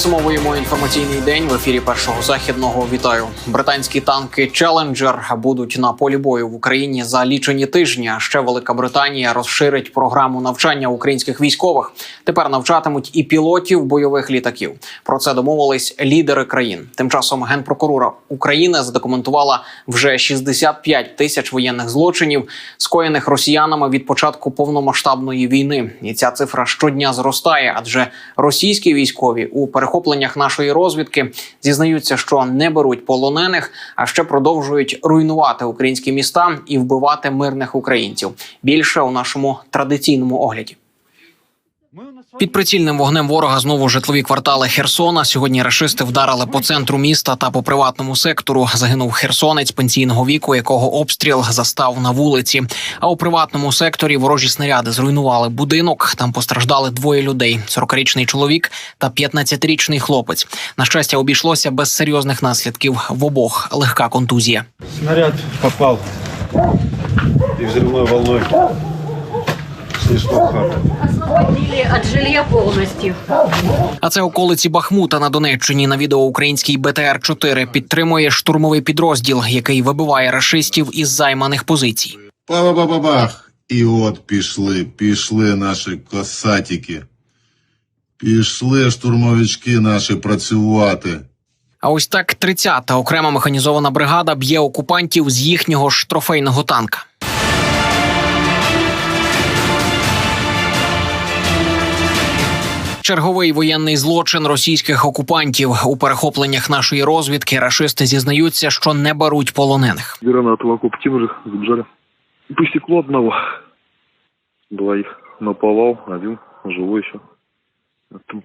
Підсумовуємо інформаційний день в ефірі першого західного. Вітаю. Британські танки Челенджер будуть на полі бою в Україні за лічені тижні. Ще Велика Британія розширить програму навчання українських військових. Тепер навчатимуть і пілотів бойових літаків. Про це домовились лідери країн. Тим часом генпрокурора України задокументувала вже 65 тисяч воєнних злочинів, скоєних росіянами від початку повномасштабної війни. І ця цифра щодня зростає, адже російські військові у перехопленнях нашої розвідки зізнаються, що не беруть полонених, а ще продовжують руйнувати українські міста і вбивати мирних українців. Більше у нашому традиційному огляді. Під прицільним вогнем ворога знову житлові квартали Херсона. Сьогодні рашисти вдарили по центру міста та по приватному сектору. Загинув херсонець пенсійного віку, якого обстріл застав на вулиці. А у приватному секторі ворожі снаряди зруйнували будинок. Там постраждали двоє людей: 40-річний чоловік та 15-річний хлопець. На щастя, обійшлося без серйозних наслідків в обох легка контузія. Снаряд попал и взрывной хату. жилья. А це околиці Бахмута на Донеччині. На відео український БТР 4 підтримує штурмовий підрозділ, який вибиває рашистів із займаних позицій. Ба-ба-ба-бах. І от пішли, пішли наші косатики. Пішли штурмовички наші працювати. А ось так 30-та окрема механізована бригада б'є окупантів з їхнього ж трофейного танка. Черговий воєнний злочин російських окупантів у перехопленнях нашої розвідки. Рашисти зізнаються, що не беруть полонених. Гранатова окоп вже забежали. Посікло одного. Двоих наповал, один живой еще. А Там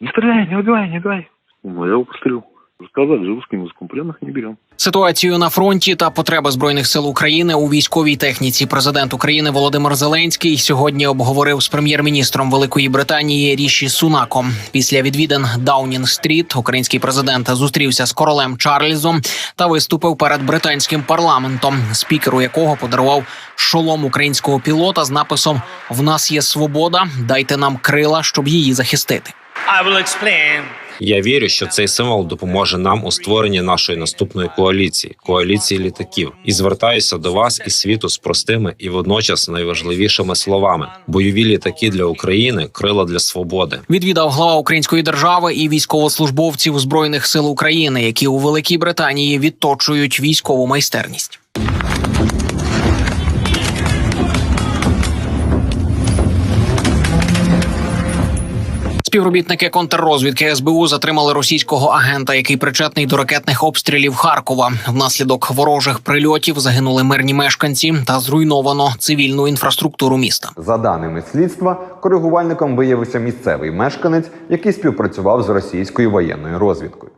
не стріляй, не убивай, не убивай. Ну, я його пострелил. Сказали же русским языком, пленных не берем. Ситуацію на фронті та потреби збройних сил України у військовій техніці. Президент України Володимир Зеленський сьогодні обговорив з прем'єр-міністром Великої Британії Ріші Сунаком. Після відвідин Даунінг-стріт український президент зустрівся з королем Чарльзом та виступив перед британським парламентом, спікеру якого подарував шолом українського пілота з написом В нас є свобода, дайте нам крила, щоб її захистити. I will explain. Я вірю, що цей символ допоможе нам у створенні нашої наступної коаліції коаліції літаків. І звертаюся до вас і світу з простими і водночас найважливішими словами: бойові літаки для України, крила для свободи. Відвідав глава української держави і військовослужбовців збройних сил України, які у Великій Британії відточують військову майстерність. Співробітники контррозвідки СБУ затримали російського агента, який причетний до ракетних обстрілів Харкова. Внаслідок ворожих прильотів загинули мирні мешканці та зруйновано цивільну інфраструктуру міста. За даними слідства, коригувальником виявився місцевий мешканець, який співпрацював з російською воєнною розвідкою.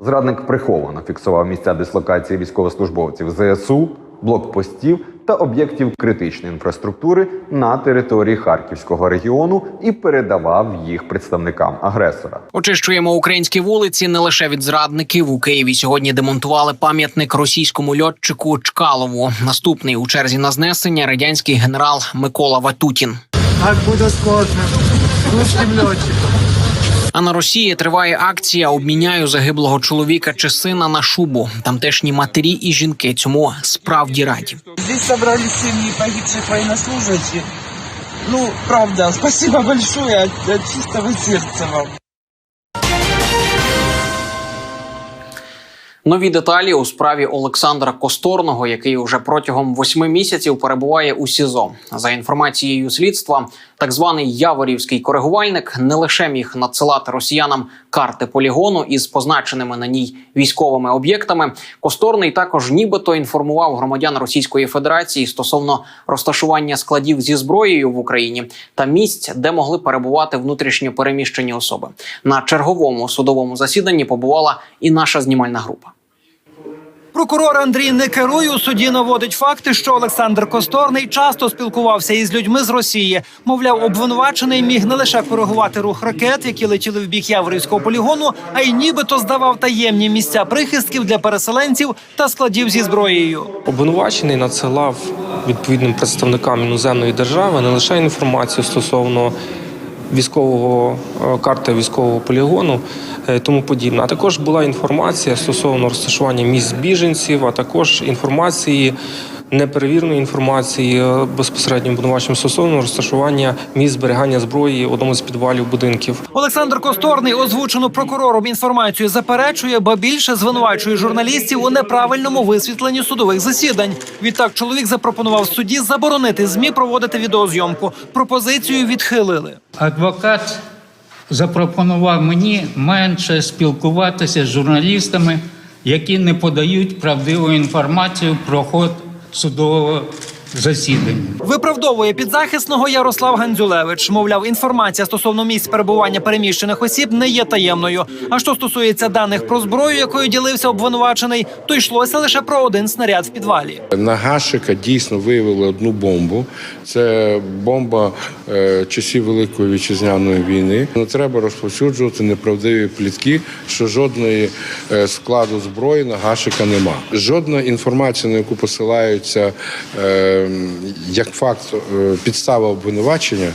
Зрадник приховано фіксував місця дислокації військовослужбовців ЗСУ, блокпостів та об'єктів критичної інфраструктури на території Харківського регіону і передавав їх представникам агресора. Очищуємо українські вулиці не лише від зрадників. У Києві сьогодні демонтували пам'ятник російському льотчику Чкалову. Наступний у черзі на знесення радянський генерал Микола Ватутін. Так буде з русським льотчиком. А на Росії триває акція Обміняю загиблого чоловіка чи сина на шубу. Тамтешні матері і жінки цьому справді раді. Здесь собрались семьи погибших военнослужащих. Ну, правда, спасибо большое от, от чистого сердца вам. Нові деталі у справі Олександра Косторного, який уже протягом восьми місяців перебуває у СІЗО. За інформацією слідства, так званий Яворівський коригувальник не лише міг надсилати росіянам карти полігону із позначеними на ній військовими об'єктами. Косторний також нібито інформував громадян Російської Федерації стосовно розташування складів зі зброєю в Україні та місць, де могли перебувати внутрішньо переміщені особи. На черговому судовому засіданні побувала і наша знімальна група. Прокурор Андрій Некеруй у суді наводить факти, що Олександр Косторний часто спілкувався із людьми з Росії. Мовляв, обвинувачений міг не лише коригувати рух ракет, які летіли в бік Яворівського полігону, а й нібито здавав таємні місця прихистків для переселенців та складів зі зброєю. Обвинувачений надсилав відповідним представникам іноземної держави не лише інформацію стосовно військового е, карти військового полігону, тому подібне. А також була інформація стосовно розташування місць біженців, а також інформації. Неперевіреної інформації е, безпосередньо обвинуваченням стосовно розташування місць зберігання зброї в одному з підвалів будинків. Олександр Косторний озвучену прокурором інформацію заперечує, ба більше звинувачує журналістів у неправильному висвітленні судових засідань. Відтак чоловік запропонував судді заборонити змі проводити відеозйомку. Пропозицію відхилили. Адвокат запропонував мені менше спілкуватися з журналістами, які не подають правдиву інформацію про ход судового засідання. Виправдовує підзахисного Ярослав Гандзюлевич. Мовляв, інформація стосовно місць перебування переміщених осіб не є таємною. А що стосується даних про зброю, якою ділився обвинувачений, то йшлося лише про один снаряд в підвалі. На Гашика дійсно виявили одну бомбу. Це бомба е, часів Великої вітчизняної війни. Не треба розповсюджувати неправдиві плітки, що жодної е, складу зброї на Гашика нема. Жодна інформація, на яку посилаються е, як факт е, підстава обвинувачення,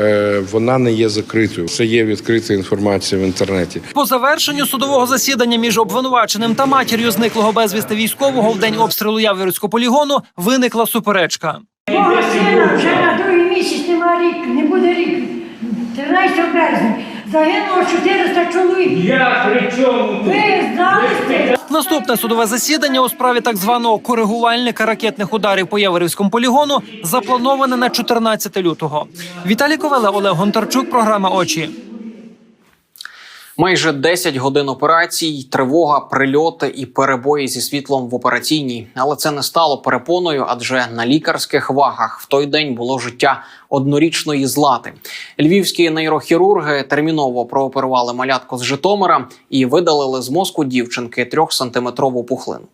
е, вона не є закритою. Це є відкрита інформація в інтернеті. По завершенню судового засідання між обвинуваченим та матір'ю зниклого безвісти військового в день обстрілу Яворівського полігону виникла суперечка. Мого сина вже на другий місяць нема рік, не буде рік. 13 березня. Загинуло 400 чоловік. Я при чому? Ви знали? Наступне судове засідання у справі так званого коригувальника ракетних ударів по Яворівському полігону заплановане на 14 лютого. Віталій Ковеле, Олег Гонтарчук, програма Очі. Майже 10 годин операцій, тривога, прильоти і перебої зі світлом в операційній. Але це не стало перепоною, адже на лікарських вагах в той день було життя однорічної злати. Львівські нейрохірурги терміново прооперували малятку з Житомира і видалили з мозку дівчинки трьохсантиметрову пухлину.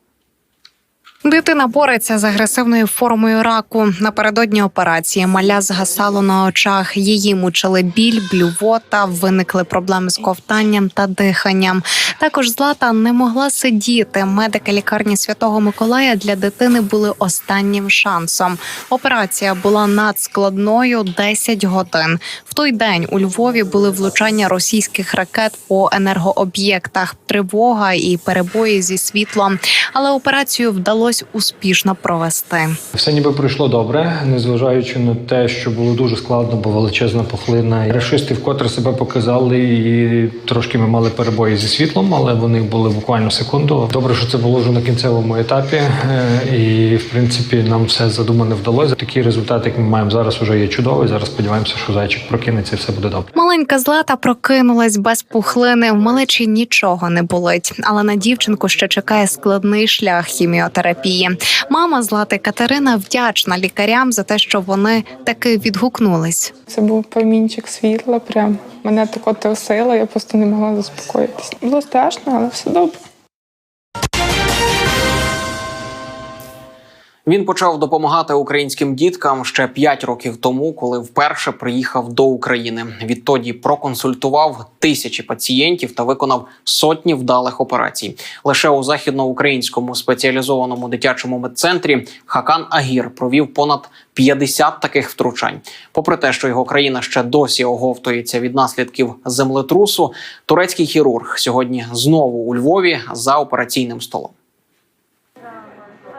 Дитина бореться з агресивною формою раку. Напередодні операції маля згасало на очах. Її мучили біль, блювота, виникли проблеми з ковтанням та диханням. Також злата не могла сидіти. Медики лікарні Святого Миколая для дитини були останнім шансом. Операція була надскладною 10 годин. В той день у Львові були влучання російських ракет по енергооб'єктах, тривога і перебої зі світлом. Але операцію вдалося успішно провести. Все ніби пройшло добре, незважаючи на те, що було дуже складно, бо величезна пухлина. Рашисти вкотре себе показали, і трошки ми мали перебої зі світлом, але вони були буквально секунду. Добре, що це було вже на кінцевому етапі, е, і в принципі нам все задумане вдалося. Такий результат, як ми маємо зараз, вже є чудовий. Зараз сподіваємося, що зайчик прокинеться, і все буде добре. Маленька злата прокинулась без пухлини. В малечі нічого не болить, але на дівчинку ще чекає складний шлях хіміотерапії. Мама злати Катерина вдячна лікарям за те, що вони таки відгукнулись. Це був промінчик світла. Прям мене тако осила, я просто не могла заспокоїтися. Було страшно, але все добре. Він почав допомагати українським діткам ще 5 років тому, коли вперше приїхав до України. Відтоді проконсультував тисячі пацієнтів та виконав сотні вдалих операцій. Лише у західноукраїнському спеціалізованому дитячому медцентрі Хакан Агір провів понад 50 таких втручань. Попри те, що його країна ще досі оговтується від наслідків землетрусу, турецький хірург сьогодні знову у Львові за операційним столом.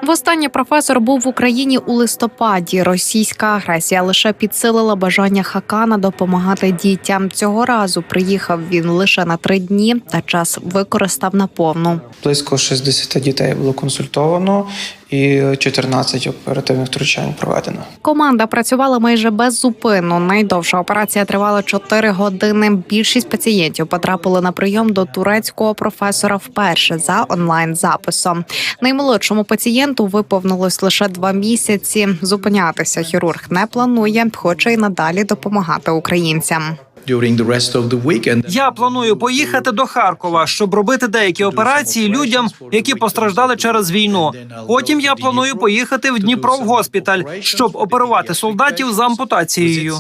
Востаннє професор був в Україні у листопаді. Російська агресія лише підсилила бажання Хакана допомагати дітям. Цього разу приїхав він лише на три дні, та час використав наповну. Близько 60 дітей було консультовано і 14 оперативних втручань проведено. Команда працювала майже без зупину. Найдовша операція тривала 4 години. Більшість пацієнтів потрапили на прийом до турецького професора вперше за онлайн записом. Наймолодшому пацієнту виповнилось лише два місяці. Зупинятися хірург не планує, хоче й надалі допомагати українцям. Я планую поїхати до Харкова, щоб робити деякі операції людям, які постраждали через війну. Потім я планую поїхати в Дніпро в госпіталь, щоб оперувати солдатів з ампутацією.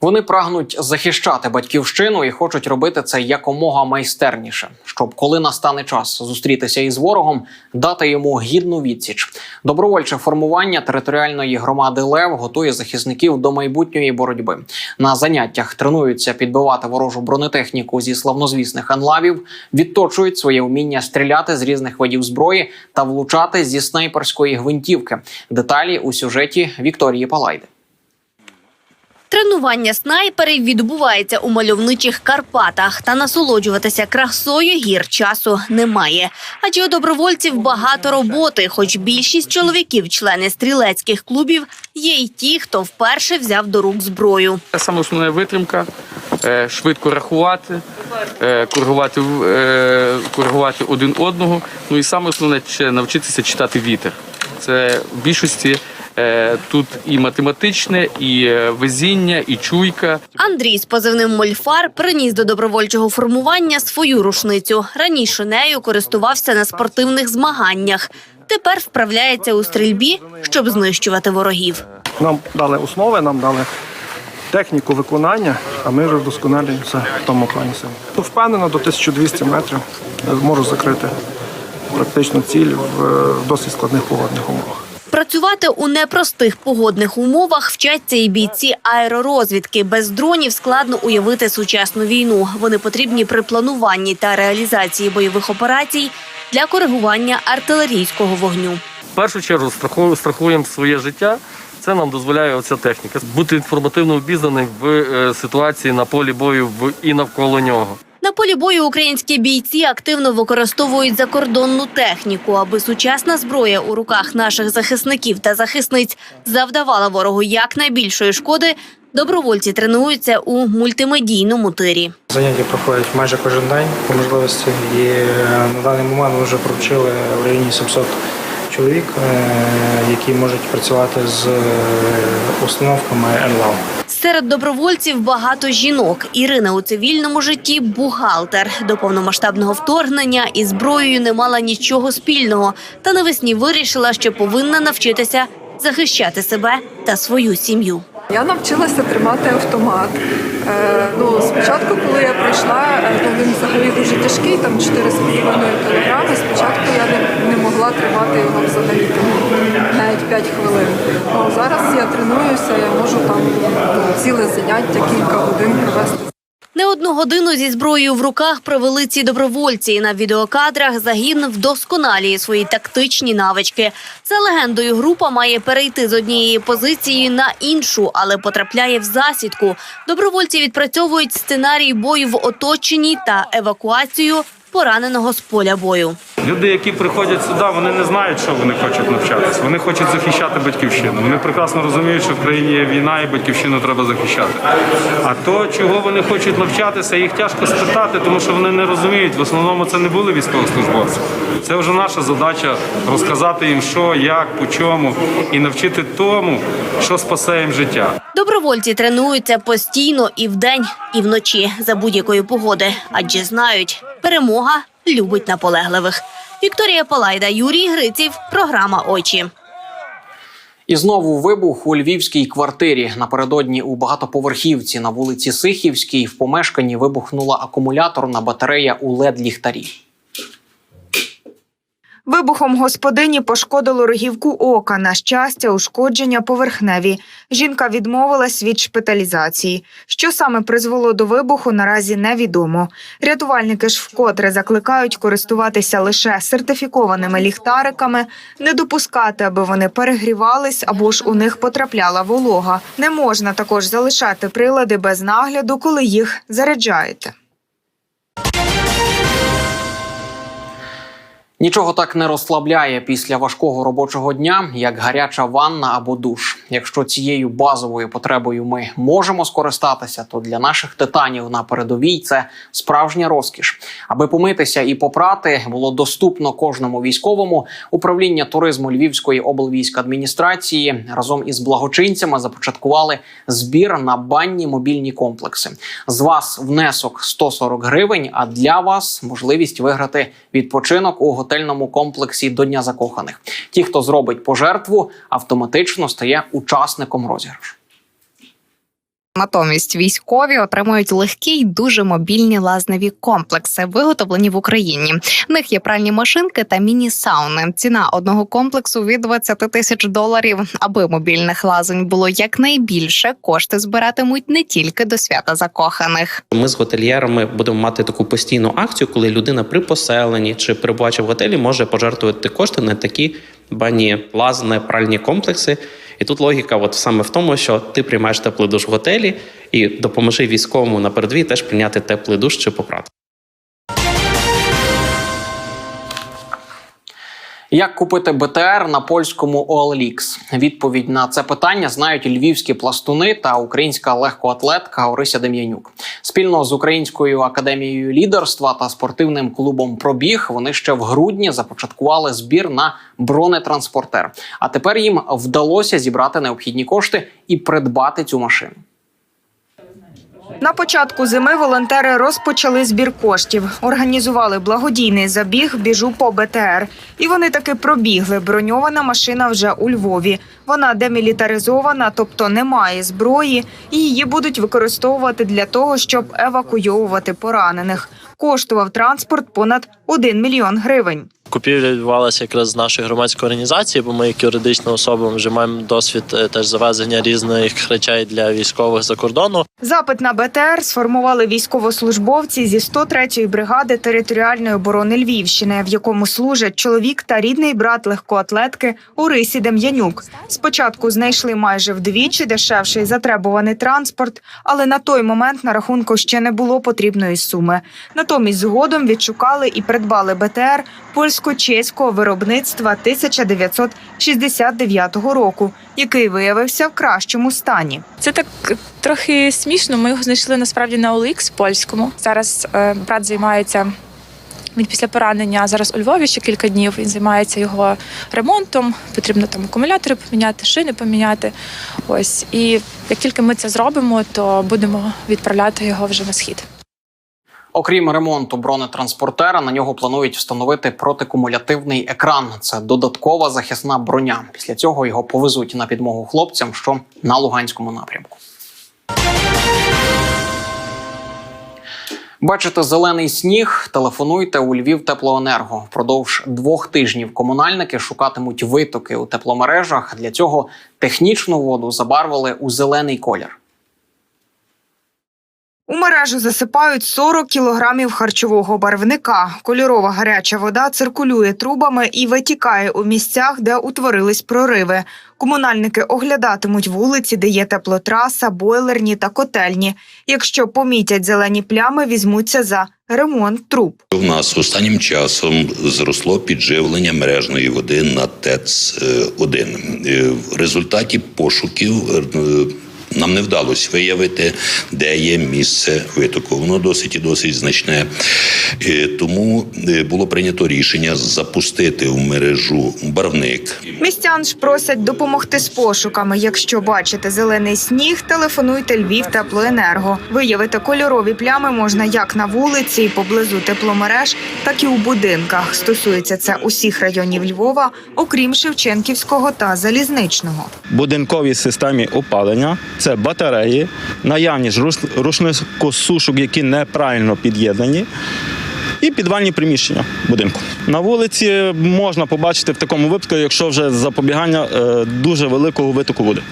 Вони прагнуть захищати батьківщину і хочуть робити це якомога майстерніше, щоб коли настане час зустрітися із ворогом, дати йому гідну відсіч. Добровольче формування територіальної громади Лев готує захисників до майбутньої боротьби. На заняттях тренуються підбивати ворожу бронетехніку зі славнозвісних анлавів, відточують своє вміння стріляти з різних видів зброї та влучати зі снайперської гвинтівки. Деталі у сюжеті Вікторії Палайди. Тренування снайперів відбувається у мальовничих Карпатах, та насолоджуватися красою гір часу немає. Адже у добровольців багато роботи, хоч більшість чоловіків, члени стрілецьких клубів, є й ті, хто вперше взяв до рук зброю. Саме основна витримка, е, швидко рахувати, е, коригувати, е, коригувати один одного. Ну і саме основне навчитися читати вітер. Це в більшості тут і математичне, і е, везіння, і чуйка. Андрій з позивним Мольфар приніс до добровольчого формування свою рушницю. Раніше нею користувався на спортивних змаганнях. Тепер вправляється у стрільбі, щоб знищувати ворогів. Нам дали основи, нам дали техніку виконання, а ми вже вдосконалюємося в тому плані. Ну, Впевнено, до 1200 метрів можу закрити практично ціль в е, досить складних погодних умовах. Працювати у непростих погодних умовах вчаться і бійці аеророзвідки. Без дронів складно уявити сучасну війну. Вони потрібні при плануванні та реалізації бойових операцій для коригування артилерійського вогню. В першу чергу страху- страхуємо своє життя. Це нам дозволяє оця техніка. Бути інформативно обізнаним в е, ситуації на полі бою і навколо нього. На полі бою українські бійці активно використовують закордонну техніку, аби сучасна зброя у руках наших захисників та захисниць завдавала ворогу якнайбільшої шкоди. Добровольці тренуються у мультимедійному тирі. Заняття проходять майже кожен день по можливості, і на даний момент ми вже провчили в районі 700 чоловік, е, які можуть працювати з е, установками НЛАВ. Серед добровольців багато жінок. Ірина у цивільному житті бухгалтер. До повномасштабного вторгнення із зброєю не мала нічого спільного. Та навесні вирішила, що повинна навчитися захищати себе та свою сім'ю. Я навчилася тримати автомат. Е, ну, спочатку, коли я прийшла, то він взагалі дуже тяжкий, там 4,5 кілограми. Спочатку я не, не могла тримати його взагалі там, навіть 5 хвилин. Ну, зараз я тренуюся, я можу там ціле заняття, кілька годин провести. Не одну годину зі зброєю в руках провели ці добровольці. На відеокадрах загін вдосконалює свої тактичні навички. За легендою, група має перейти з однієї позиції на іншу, але потрапляє в засідку. Добровольці відпрацьовують сценарій бою в оточенні та евакуацію пораненого з поля бою. Люди, які приходять сюди, вони не знають, що вони хочуть навчатися. Вони хочуть захищати батьківщину. Вони прекрасно розуміють, що в країні є війна і батьківщину треба захищати. А то, чого вони хочуть навчатися, їх тяжко спитати, тому що вони не розуміють. В основному це не були військовослужбовці. Це вже наша задача розказати їм, що, як, по чому, і навчити тому, що спасе їм життя. Добровольці тренуються постійно і вдень, і вночі за будь-якої погоди, адже знають, перемога любить наполегливих. Вікторія Палайда, Юрій Гриців, програма Очі. І знову вибух у львівській квартирі. Напередодні у багатоповерхівці на вулиці Сихівській в помешканні вибухнула акумуляторна батарея у led ліхтарі. Вибухом господині пошкодило рогівку ока. На щастя, ушкодження поверхневі. Жінка відмовилась від шпиталізації. Що саме призвело до вибуху, наразі невідомо. Рятувальники ж вкотре закликають користуватися лише сертифікованими ліхтариками, не допускати, аби вони перегрівались або ж у них потрапляла волога. Не можна також залишати прилади без нагляду, коли їх заряджаєте. Нічого так не розслабляє після важкого робочого дня, як гаряча ванна або душ. Якщо цією базовою потребою ми можемо скористатися, то для наших титанів на передовій це справжня розкіш. Аби помитися і попрати, було доступно кожному військовому. Управління туризму Львівської облвійськадміністрації разом із благочинцями започаткували збір на банні мобільні комплекси. З вас внесок 140 гривень. А для вас можливість виграти відпочинок у готельному комплексі до Дня закоханих. Ті, хто зробить пожертву, автоматично стає учасником розіграшу. Натомість військові отримують легкі й дуже мобільні лазневі комплекси, виготовлені в Україні. В них є пральні машинки та міні-сауни. Ціна одного комплексу від 20 тисяч доларів. Аби мобільних лазень було якнайбільше, кошти збиратимуть не тільки до свята закоханих. Ми з готельєрами будемо мати таку постійну акцію, коли людина при поселенні чи перебуваючи в готелі може пожертвувати кошти на такі бані лазне пральні комплекси. І тут логіка, от саме в тому, що ти приймаєш теплий душ в готелі і допоможи військовому на передовій теж прийняти теплий душ чи попрати. Як купити БТР на польському OLX? Відповідь на це питання знають львівські пластуни та українська легкоатлетка Орися Дем'янюк. Спільно з Українською академією лідерства та спортивним клубом Пробіг вони ще в грудні започаткували збір на бронетранспортер. А тепер їм вдалося зібрати необхідні кошти і придбати цю машину. На початку зими волонтери розпочали збір коштів, організували благодійний забіг Біжу по БТР. І вони таки пробігли. Броньована машина вже у Львові. Вона демілітаризована, тобто немає зброї, і її будуть використовувати для того, щоб евакуйовувати поранених. Коштував транспорт понад 1 мільйон гривень. Купівля відбувалася якраз з нашої громадської організації, бо ми, як юридична особа, вже маємо досвід е, теж завезення різних речей для військових за кордону. Запит на БТР сформували військовослужбовці зі 103-ї бригади територіальної оборони Львівщини, в якому служать чоловік та рідний брат легкоатлетки Орисі Дем'янюк. Спочатку знайшли майже вдвічі дешевший затребуваний транспорт, але на той момент на рахунку ще не було потрібної суми. Натомість згодом відшукали і придбали БТР польсько-чеського виробництва 1969 року, який виявився в кращому стані. Це так трохи смішно. Ми його знайшли насправді на OLX польському. Зараз е, брат займається. Він після поранення зараз у Львові ще кілька днів. Він займається його ремонтом. Потрібно там акумулятори поміняти, шини поміняти. Ось і як тільки ми це зробимо, то будемо відправляти його вже на схід. Окрім ремонту бронетранспортера, на нього планують встановити протикумулятивний екран. Це додаткова захисна броня. Після цього його повезуть на підмогу хлопцям, що на Луганському напрямку. Бачите зелений сніг? Телефонуйте у Львів Теплоенерго. Впродовж двох тижнів комунальники шукатимуть витоки у тепломережах. Для цього технічну воду забарвили у зелений колір. У мережу засипають 40 кілограмів харчового барвника. Кольорова гаряча вода циркулює трубами і витікає у місцях, де утворились прориви. Комунальники оглядатимуть вулиці, де є теплотраса, бойлерні та котельні. Якщо помітять зелені плями, візьмуться за ремонт труб. У нас останнім часом зросло підживлення мережної води на ТЕЦ-1. В результаті пошуків е, нам не вдалося виявити, де є місце витоку. Воно досить і досить значне. Е, Тому е, було прийнято рішення запустити в мережу барвник. Містян ж просять допомогти з пошуками. Якщо бачите зелений сніг, телефонуйте Львів теплоенерго. Виявити кольорові плями можна як на вулиці і поблизу тепломереж, так і у будинках. Стосується це усіх районів Львова, окрім Шевченківського та Залізничного. будинковій системі опалення. Це батареї, наявність руш- рушникосушок, які неправильно під'єднані, і підвальні приміщення будинку. На вулиці можна побачити в такому випадку, якщо вже запобігання е, дуже великого витоку води.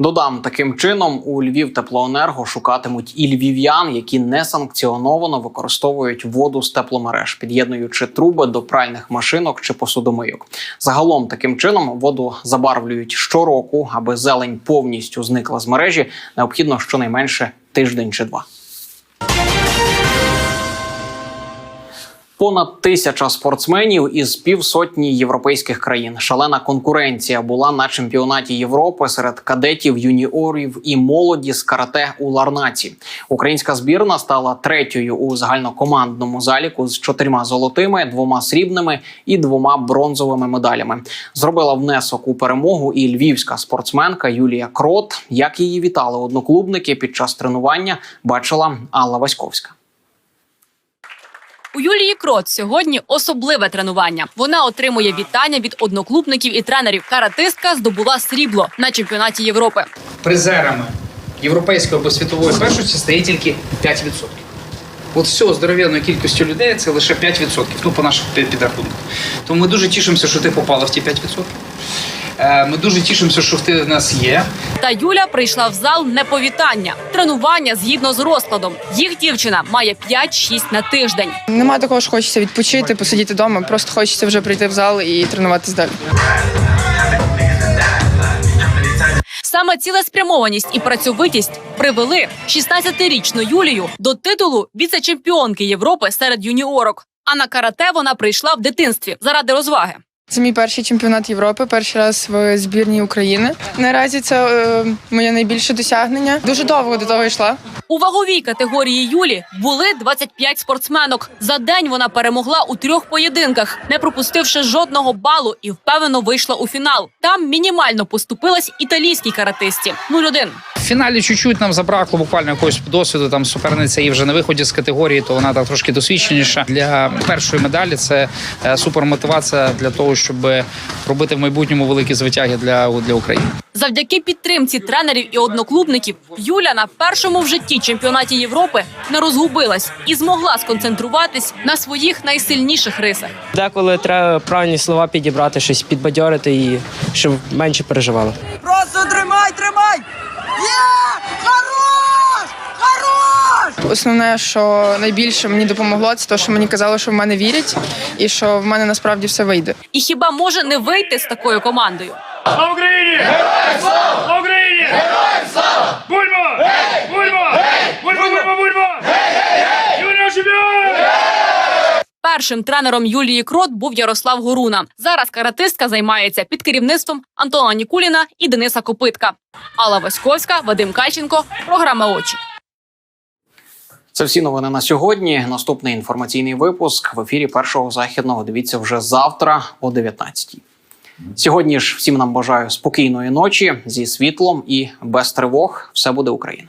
Додам таким чином у Львів теплоенерго шукатимуть і львів'ян, які несанкціоновано використовують воду з тепломереж, під'єднуючи труби до пральних машинок чи посудомийок. Загалом таким чином воду забарвлюють щороку, аби зелень повністю зникла з мережі. Необхідно щонайменше тиждень чи два. Понад тисяча спортсменів із півсотні європейських країн. Шалена конкуренція була на чемпіонаті Європи серед кадетів, юніорів і молоді з карате у Ларнаці. Українська збірна стала третьою у загальнокомандному заліку з чотирма золотими, двома срібними і двома бронзовими медалями. Зробила внесок у перемогу і львівська спортсменка Юлія Крот. Як її вітали одноклубники під час тренування, бачила Алла Васьковська. У Юлії Крот сьогодні особливе тренування. Вона отримує вітання від одноклубників і тренерів. Каратистка здобула срібло на чемпіонаті Європи. Призерами європейської або світової першості стає тільки 5%. От всього здоров'яної кількістю людей це лише 5%, ну по наших пі- підрахунках. Тому ми дуже тішимося, що ти попала в ті 5%. Е, Ми дуже тішимося, що ти в нас є. Та Юля прийшла в зал не по вітання. Тренування згідно з розкладом. Їх дівчина має 5-6 на тиждень. Нема такого, що хочеться відпочити, посидіти вдома. Просто хочеться вже прийти в зал і тренуватись далі. Саме цілеспрямованість і працьовитість привели 16-річну Юлію до титулу віце-чемпіонки Європи серед юніорок. А на карате вона прийшла в дитинстві заради розваги. Це мій перший чемпіонат Європи, перший раз в збірній України. Наразі це е, моє найбільше досягнення. Дуже довго до того йшла. У ваговій категорії Юлі були 25 спортсменок. За день вона перемогла у трьох поєдинках, не пропустивши жодного балу і впевнено вийшла у фінал. Там мінімально поступилась італійській каратисті 0-1. В фіналі чуть-чуть нам забракло буквально якогось досвіду. Там суперниця і вже на виході з категорії, то вона так трошки досвідченіша. Для першої медалі це е, супермотивація для того, щоб робити в майбутньому великі звитяги для, для України. Завдяки підтримці тренерів і одноклубників Юля на першому в житті чемпіонаті Європи не розгубилась і змогла сконцентруватись на своїх найсильніших рисах. Деколи треба правильні слова підібрати, щось підбадьорити і щоб менше переживали. Просто тримай, тримай! Є! Основне, що найбільше мені допомогло, це те, що мені казали, що в мене вірять, і що в мене насправді все вийде. І хіба може не вийти з такою командою? Слава Україні! Героям слава! Слава Україні! Героям слава! Бульмо! Бульмо! Бульмо, бульмо, бульмо! Юніор чемпіон! Першим тренером Юлії Крот був Ярослав Горуна. Зараз каратистка займається під керівництвом Антона Нікуліна і Дениса Копитка. Алла Васьковська, Вадим Кальченко. Програма очі. Це всі новини на сьогодні. Наступний інформаційний випуск в ефірі першого західного. Дивіться вже завтра о 19 Сьогодні ж всім нам бажаю спокійної ночі зі світлом і без тривог. Все буде Україна.